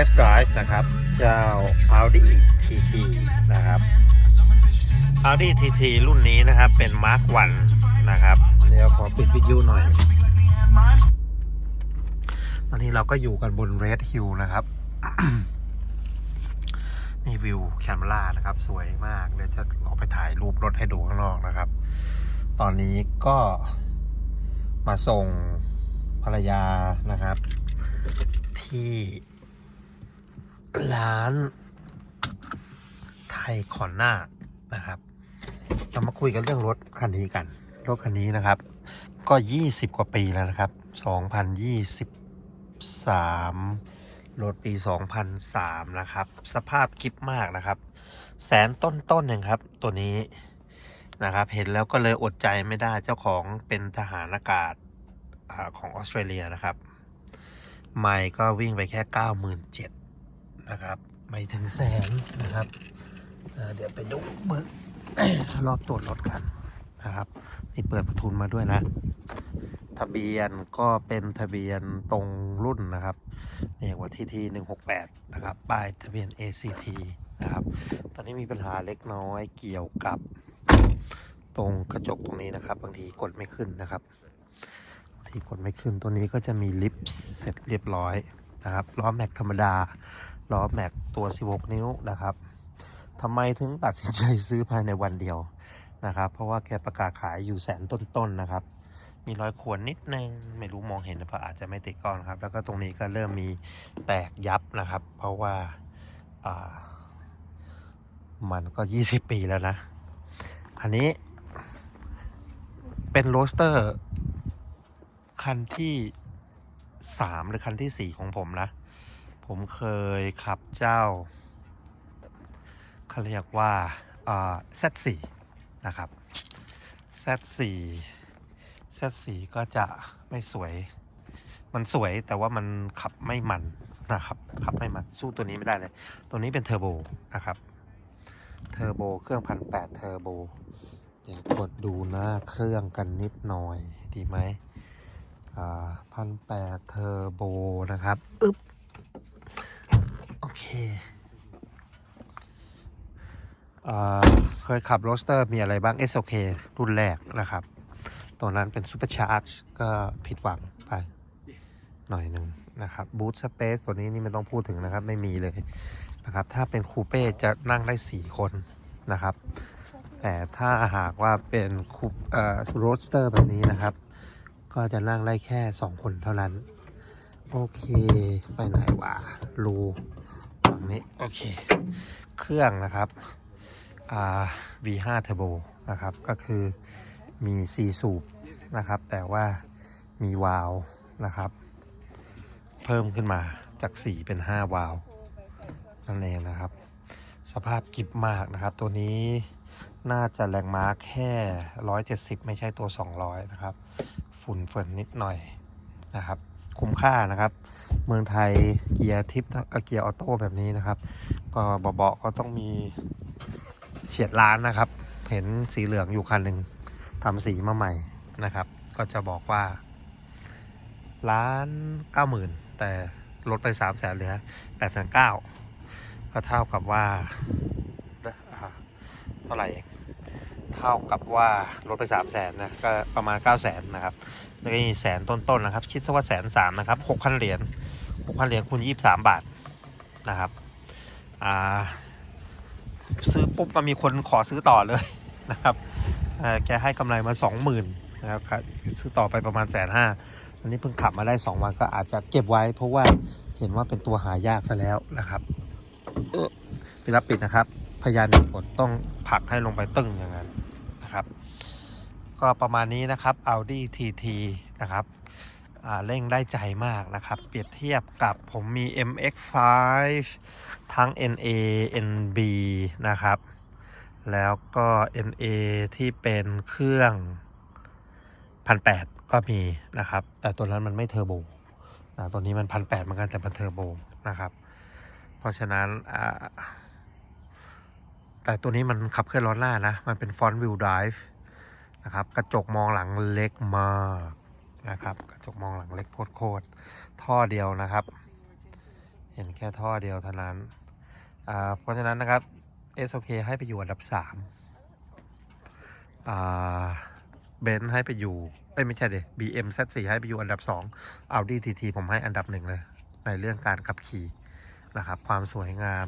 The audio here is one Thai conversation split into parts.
Test Drive นะครับ เจ้า Audi TT นะครับ Audi TT รุ่นนี้นะครับเป็น Mark 1นะครับ เดี๋ยวขอปิดวิดีโอหน่อย ตอนนี้เราก็อยู่กันบน Red Hill นะครับ นี่วิวแคมรานะครับ สวยมาก เดี๋ยวจะออกไปถ่ายรูปรถให้ดูข้างนอกนะครับ ตอนนี้ก็มาส่งภรรยานะครับที่ ร้าน ไทยคอนหน้านะครับ เรามาคุยกันเรื่องรถคันนี้กัน รถคันนี้นะครับ ก็ 20 กว่าปีแล้วนะครับ 2023 รถปี 2003 นะครับ สภาพกิฟมากนะครับ แสนต้นๆหนึ่งครับ ตัวนี้นะครับ เห็นแล้วก็เลยอดใจไม่ได้เจ้าของเป็นทหารอากาศอาของออสเตรเลียนะครับ ไม่ก็วิ่งไปแค่ 97,000 นะครับ ไม่ถึงแสนนะครับเดี๋ยวไปดูเบิกรอบตรวจรถกันนะครับนี่เปิดประทุนมาด้วยนะ ทะเบียนก็เป็นทะเบียนตรงรุ่นนะครับเรียกว่าทีทีหนึ่งหกแปดนะครับป้ายทะเบียน ACT นะครับ ตอนนี้มีปัญหาเล็กน้อยเกี่ยวกับตรงกระจกตรงนี้นะครับ บางทีกดไม่ขึ้นนะครับบางทีกดไม่ขึ้นตัวนี้ก็จะมีลิฟต์เสร็จเรียบร้อยนะครับล้อแม็กธรรมดา ล้อแม็กตัว 16 นิ้วนะครับทำไมถึงตัดสินใจซื้อภายในวันเดียวนะครับ เพราะว่าแกประกาศขายอยู่แสนต้นๆนะครับ มีรอยขวนนิดนึง ไม่รู้มองเห็นหรือเปล่าอาจจะไม่ติดก้อนครับ แล้วก็ตรงนี้ก็เริ่มมีแตกยับนะครับ เพราะว่าอ่ามันก็ 20 ปีแล้วนะอันนี้เป็นโรสเตอร์ คันที่ 3 หรือคันที่ 4 ของผมนะ ผมเคยขับเจ้าเขาเรียกว่าอ่า Z4 นะครับ Z4 Z4 ก็จะไม่สวย มันสวยแต่ว่ามันขับไม่มันนะครับ ขับไม่มันสู้ตัวนี้ไม่ได้เลย ตัวนี้เป็นเทอร์โบนะครับ เทอร์โบเครื่องพันแปดเทอร์โบ เดี๋ยวกดดูหน้าเครื่องกันนิดหน่อยดีไหมพันแปดเทอร์โบนะครับ อึ๊บ เคเคยขับโรสเตอร์มีอะไรบ้าง SOK รุ่นแรกนะครับ ตัวนั้นเป็น Super Charge ก็ผิดหวังไปหน่อยหนึ่งนะครับ Boot Space ตัวนี้นี่ไม่ต้องพูดถึงนะครับ ไม่มีเลยนะครับ ถ้าเป็นคูเป้จะนั่งได้ 4 คนนะครับ แต่ถ้าหากว่าเป็นคูเอ่อโรสเตอร์แบบนี้นะครับ ก็จะนั่งได้แค่ 2 คนเท่านั้น โอเค ไปไหนวะรู นี้โอเค เครื่องนะครับอ่า V5 Turbo นะครับ ก็คือมี4สูบนะครับ แต่ว่ามีวาล์วนะครับ เพิ่มขึ้นมาจาก 4 เป็น 5 วาล์วนั่นเองนะครับ สภาพกิบมากนะครับ ตัวนี้น่าจะแรงม้าแค่ 170 ไม่ใช่ตัว 200 นะครับ ฝุ่นเฟินนิดหน่อยนะครับ คุ้มค่านะครับ เมืองไทยเกียร์ทิปเกียร์ออโต้แบบนี้นะครับ ก็เบาๆก็ต้องมีเฉียดล้านนะครับ เห็นสีเหลืองอยู่คันหนึ่งทำสีมาใหม่นะครับ ก็จะบอกว่าล้านเก้าหมื่นแต่ลดไปสามแสนเหลือแปดแสนเก้าก็เท่ากับว่าเท่าไหร่ เท่ากับว่าลดไปสามแสนนะก็ประมาณเก้าแสนนะครับแล้วก็มีแสนต้นๆนะครับ คิดซะว่าแสนสามนะครับหกพันเหรียญหกพันเหรียญคูณยี่สิบามบาทนะครับอ่าซื้อปุ๊บก็มีคนขอซื้อต่อเลยนะครับแกให้กำไรมาสองหมื่นนะครับซื้อต่อไปประมาณแสนห้าอันนี้เพิ่งขับมาได้สองวันก็อาจจะเก็บไว้ เพราะว่าเห็นว่าเป็นตัวหายากซะแล้วนะครับเออปิดรับปิดนะครับ พยานหนึ่งกดต้องผลักให้ลงไปตึ้งอย่างนั้น นะครับ ก็ประมาณนี้นะครับ Audi TT นะครับเร่งได้ใจมากนะครับ เปรียบเทียบกับผมมี MX5 ทั้ง NA NB นะครับ แล้วก็ NA ที่เป็นเครื่องพันแก็มีนะครับ แต่ตัวนั้นมันไม่เทอร์โบนะตัวนี้มันพันแเหมือนกันแต่มันเทอร์โบนะครับ เพราะฉะนั้นอ่า แต่ตัวนี้มันขับเคลื่อนล้อหน้านะ มันเป็นฟอนต์วิว drive นะครับ กระจกมองหลังเล็กมากนะครับ กระจกมองหลังเล็กโคตรๆท่อเดียวนะครับ เห็นแค่ท่อเดียวเท่านั้นอ่าเพราะฉะนั้นนะครับ SOK ให้ไปอยู่อันดับ3อ่าเบนซ์ให้ไปอยู่เอ้ยไม่ใช่เด BM Z4 ให้ไปอยู่อันดับ 2 Audi TT ผมให้อันดับหนึ่งเลย ในเรื่องการขับขี่นะครับ ความสวยงาม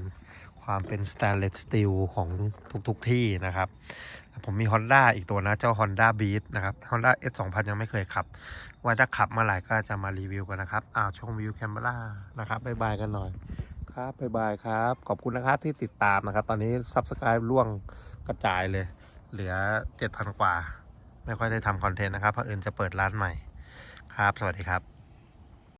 ความเป็น stainless steel ของทุกๆทที่นะครับ ผมมี Honda อีกตัวนะ เจ้า Honda Beat นะครับ Honda S 2 0 0ยังไม่เคยขับ ว่าถ้าขับเมื่อไหร่ก็จะมารีวิวกันนะครับอ่าชมวิวแคมเบรานะครับบายบายกันหน่อย ครับบายบายครับ ขอบคุณนะครับที่ติดตามนะครับ ตอนนี้ Subscribe ล่วงกระจายเลย เหลือ 7,000 กว่า ไม่ค่อยได้ทำคอนเทนต์นะครับเพราะอื่นจะเปิดร้านใหม่ ครับ สวัสดีครับ